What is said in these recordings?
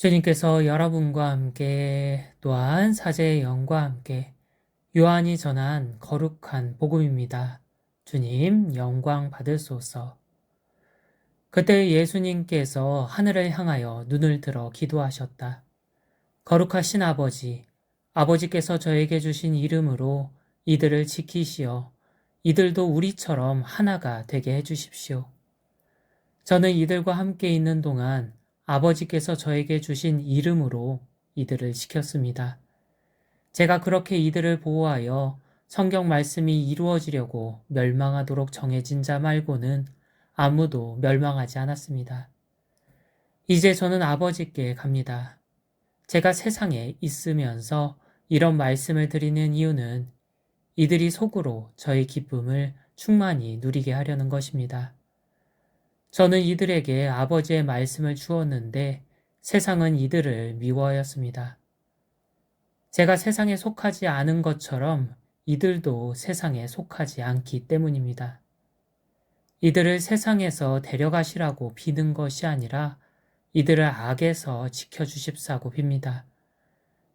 주님께서 여러분과 함께 또한 사제의 영과 함께 요한이 전한 거룩한 복음입니다. 주님 영광 받으소서. 그때 예수님께서 하늘을 향하여 눈을 들어 기도하셨다. 거룩하신 아버지, 아버지께서 저에게 주신 이름으로 이들을 지키시어 이들도 우리처럼 하나가 되게 해주십시오. 저는 이들과 함께 있는 동안 아버지께서 저에게 주신 이름으로 이들을 지켰습니다. 제가 그렇게 이들을 보호하여 성경 말씀이 이루어지려고 멸망하도록 정해진 자 말고는 아무도 멸망하지 않았습니다. 이제 저는 아버지께 갑니다. 제가 세상에 있으면서 이런 말씀을 드리는 이유는 이들이 속으로 저의 기쁨을 충만히 누리게 하려는 것입니다. 저는 이들에게 아버지의 말씀을 주었는데 세상은 이들을 미워하였습니다. 제가 세상에 속하지 않은 것처럼 이들도 세상에 속하지 않기 때문입니다. 이들을 세상에서 데려가시라고 비는 것이 아니라 이들을 악에서 지켜주십사고 빕니다.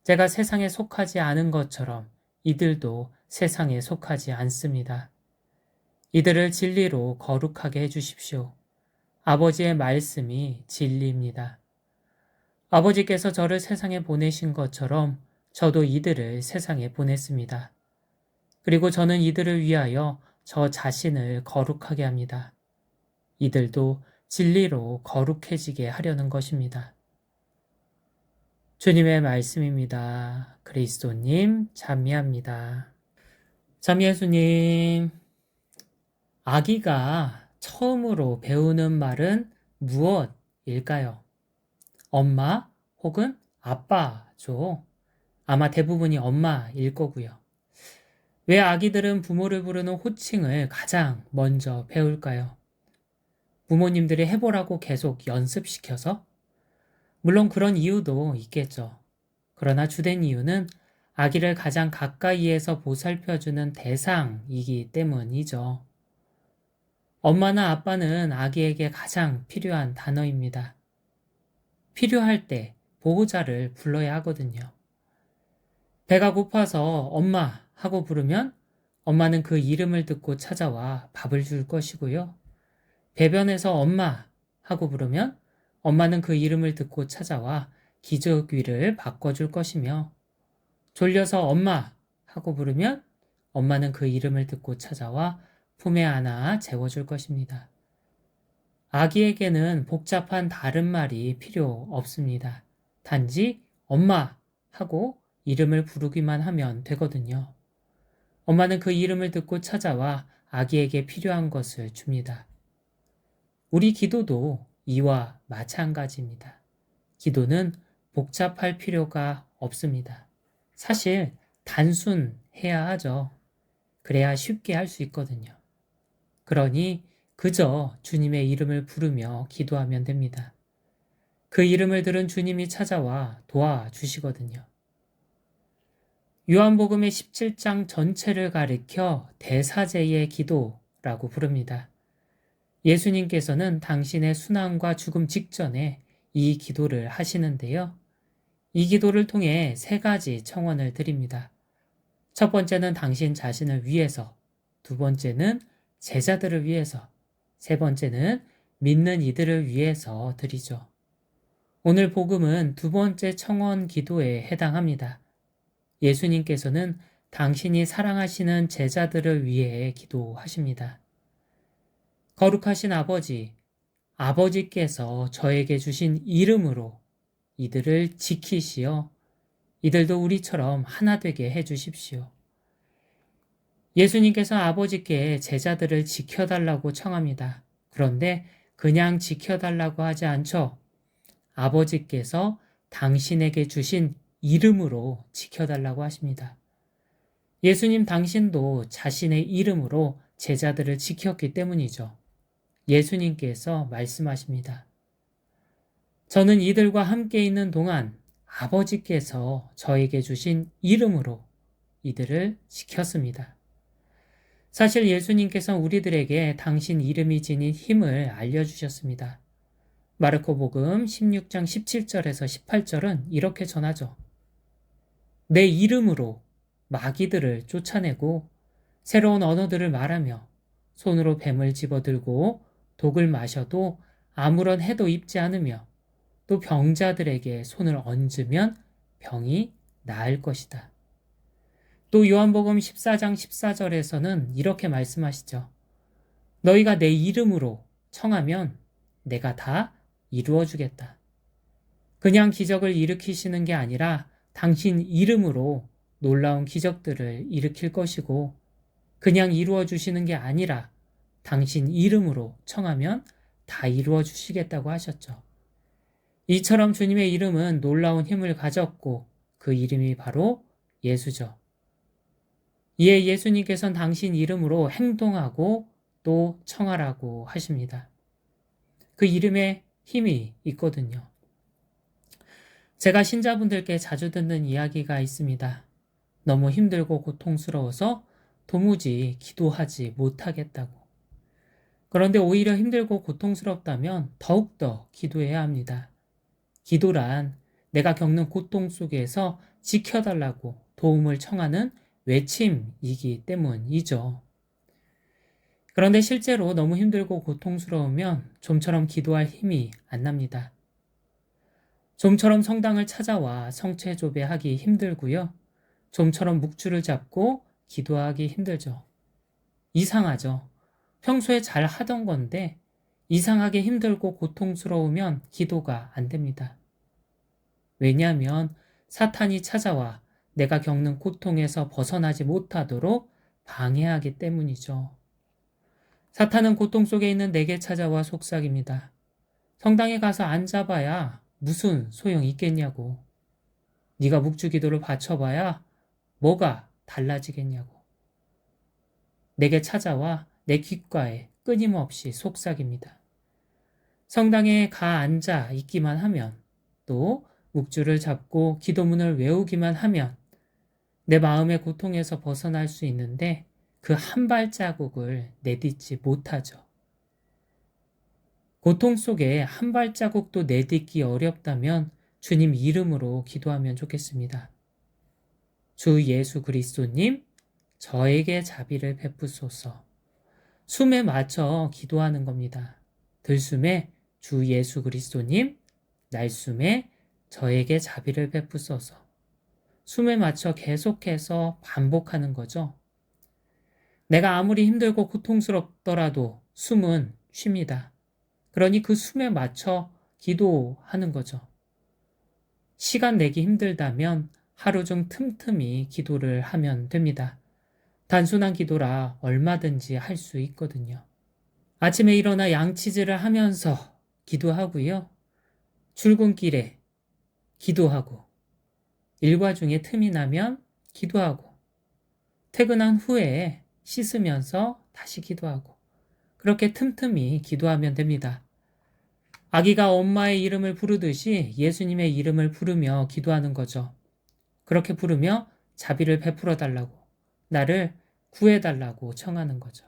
제가 세상에 속하지 않은 것처럼 이들도 세상에 속하지 않습니다. 이들을 진리로 거룩하게 해주십시오. 아버지의 말씀이 진리입니다. 아버지께서 저를 세상에 보내신 것처럼 저도 이들을 세상에 보냈습니다. 그리고 저는 이들을 위하여 저 자신을 거룩하게 합니다. 이들도 진리로 거룩해지게 하려는 것입니다. 주님의 말씀입니다. 그리스도님, 참미합니다. 참 예수님, 아기가 처음으로 배우는 말은 무엇일까요? 엄마 혹은 아빠죠. 아마 대부분이 엄마일 거고요. 왜 아기들은 부모를 부르는 호칭을 가장 먼저 배울까요? 부모님들이 해보라고 계속 연습시켜서? 물론 그런 이유도 있겠죠. 그러나 주된 이유는 아기를 가장 가까이에서 보살펴주는 대상이기 때문이죠. 엄마나 아빠는 아기에게 가장 필요한 단어입니다. 필요할 때 보호자를 불러야 하거든요. 배가 고파서 엄마 하고 부르면 엄마는 그 이름을 듣고 찾아와 밥을 줄 것이고요. 배변에서 엄마 하고 부르면 엄마는 그 이름을 듣고 찾아와 기저귀를 바꿔줄 것이며 졸려서 엄마 하고 부르면 엄마는 그 이름을 듣고 찾아와 품에 안아 재워줄 것입니다. 아기에게는 복잡한 다른 말이 필요 없습니다. 단지 엄마 하고 이름을 부르기만 하면 되거든요. 엄마는 그 이름을 듣고 찾아와 아기에게 필요한 것을 줍니다. 우리 기도도 이와 마찬가지입니다. 기도는 복잡할 필요가 없습니다. 사실 단순해야 하죠. 그래야 쉽게 할 수 있거든요. 그러니 그저 주님의 이름을 부르며 기도하면 됩니다. 그 이름을 들은 주님이 찾아와 도와주시거든요. 요한복음의 17장 전체를 가리켜 대사제의 기도라고 부릅니다. 예수님께서는 당신의 순환과 죽음 직전에 이 기도를 하시는데요. 이 기도를 통해 세 가지 청원을 드립니다. 첫 번째는 당신 자신을 위해서, 두 번째는 제자들을 위해서, 세 번째는 믿는 이들을 위해서 드리죠. 오늘 복음은 두 번째 청원 기도에 해당합니다. 예수님께서는 당신이 사랑하시는 제자들을 위해 기도하십니다. 거룩하신 아버지, 아버지께서 저에게 주신 이름으로 이들을 지키시어 이들도 우리처럼 하나 되게 해 주십시오. 예수님께서 아버지께 제자들을 지켜달라고 청합니다. 그런데 그냥 지켜달라고 하지 않죠. 아버지께서 당신에게 주신 이름으로 지켜달라고 하십니다. 예수님 당신도 자신의 이름으로 제자들을 지켰기 때문이죠. 예수님께서 말씀하십니다. 저는 이들과 함께 있는 동안 아버지께서 저에게 주신 이름으로 이들을 지켰습니다. 사실 예수님께서 우리들에게 당신 이름이 지닌 힘을 알려주셨습니다. 마르코 복음 16장 17절에서 18절은 이렇게 전하죠. 내 이름으로 마귀들을 쫓아내고 새로운 언어들을 말하며 손으로 뱀을 집어들고 독을 마셔도 아무런 해도 입지 않으며 또 병자들에게 손을 얹으면 병이 나을 것이다. 또 요한복음 14장 14절에서는 이렇게 말씀하시죠. 너희가 내 이름으로 청하면 내가 다 이루어 주겠다. 그냥 기적을 일으키시는 게 아니라 당신 이름으로 놀라운 기적들을 일으킬 것이고 그냥 이루어 주시는 게 아니라 당신 이름으로 청하면 다 이루어 주시겠다고 하셨죠. 이처럼 주님의 이름은 놀라운 힘을 가졌고 그 이름이 바로 예수죠. 이에 예수님께서는 당신 이름으로 행동하고 또 청하라고 하십니다. 그 이름에 힘이 있거든요. 제가 신자분들께 자주 듣는 이야기가 있습니다. 너무 힘들고 고통스러워서 도무지 기도하지 못하겠다고. 그런데 오히려 힘들고 고통스럽다면 더욱더 기도해야 합니다. 기도란 내가 겪는 고통 속에서 지켜달라고 도움을 청하는 외침이기 때문이죠. 그런데 실제로 너무 힘들고 고통스러우면 좀처럼 기도할 힘이 안 납니다. 좀처럼 성당을 찾아와 성체 조배하기 힘들고요. 좀처럼 묵주를 잡고 기도하기 힘들죠. 이상하죠. 평소에 잘 하던 건데 이상하게 힘들고 고통스러우면 기도가 안 됩니다. 왜냐하면 사탄이 찾아와 내가 겪는 고통에서 벗어나지 못하도록 방해하기 때문이죠. 사탄은 고통 속에 있는 내게 찾아와 속삭입니다. 성당에 가서 앉아봐야 무슨 소용이 있겠냐고. 네가 묵주 기도를 바쳐봐야 뭐가 달라지겠냐고. 내게 찾아와 내 귓가에 끊임없이 속삭입니다. 성당에 가 앉아 있기만 하면 또 묵주를 잡고 기도문을 외우기만 하면 내 마음의 고통에서 벗어날 수 있는데 그 한 발자국을 내딛지 못하죠. 고통 속에 한 발자국도 내딛기 어렵다면 주님 이름으로 기도하면 좋겠습니다. 주 예수 그리스도님, 저에게 자비를 베푸소서. 숨에 맞춰 기도하는 겁니다. 들숨에 주 예수 그리스도님, 날숨에 저에게 자비를 베푸소서. 숨에 맞춰 계속해서 반복하는 거죠. 내가 아무리 힘들고 고통스럽더라도 숨은 쉽니다. 그러니 그 숨에 맞춰 기도하는 거죠. 시간 내기 힘들다면 하루 중 틈틈이 기도를 하면 됩니다. 단순한 기도라 얼마든지 할 수 있거든요. 아침에 일어나 양치질을 하면서 기도하고요. 출근길에 기도하고, 일과 중에 틈이 나면 기도하고, 퇴근한 후에 씻으면서 다시 기도하고, 그렇게 틈틈이 기도하면 됩니다. 아기가 엄마의 이름을 부르듯이 예수님의 이름을 부르며 기도하는 거죠. 그렇게 부르며 자비를 베풀어 달라고, 나를 구해 달라고 청하는 거죠.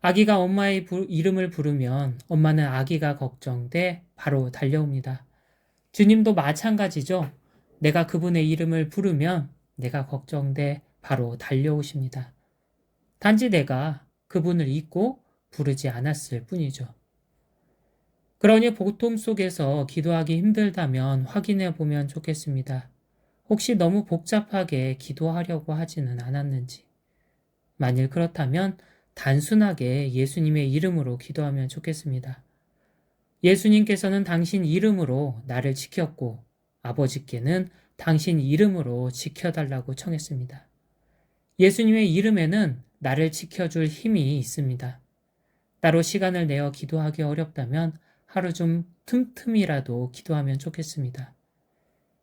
아기가 엄마의 이름을 부르면 엄마는 아기가 걱정돼 바로 달려옵니다. 주님도 마찬가지죠. 내가 그분의 이름을 부르면 내가 걱정돼 바로 달려오십니다. 단지 내가 그분을 잊고 부르지 않았을 뿐이죠. 그러니 보통 속에서 기도하기 힘들다면 확인해 보면 좋겠습니다. 혹시 너무 복잡하게 기도하려고 하지는 않았는지. 만일 그렇다면 단순하게 예수님의 이름으로 기도하면 좋겠습니다. 예수님께서는 당신 이름으로 나를 지켰고 아버지께는 당신 이름으로 지켜달라고 청했습니다. 예수님의 이름에는 나를 지켜줄 힘이 있습니다. 따로 시간을 내어 기도하기 어렵다면 하루 좀 틈틈이라도 기도하면 좋겠습니다.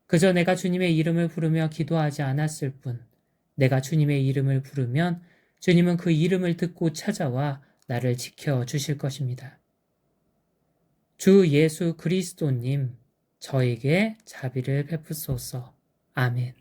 그저 내가 주님의 이름을 부르며 기도하지 않았을 뿐, 내가 주님의 이름을 부르면 주님은 그 이름을 듣고 찾아와 나를 지켜 주실 것입니다. 주 예수 그리스도님, 저에게 자비를 베푸소서. 아멘.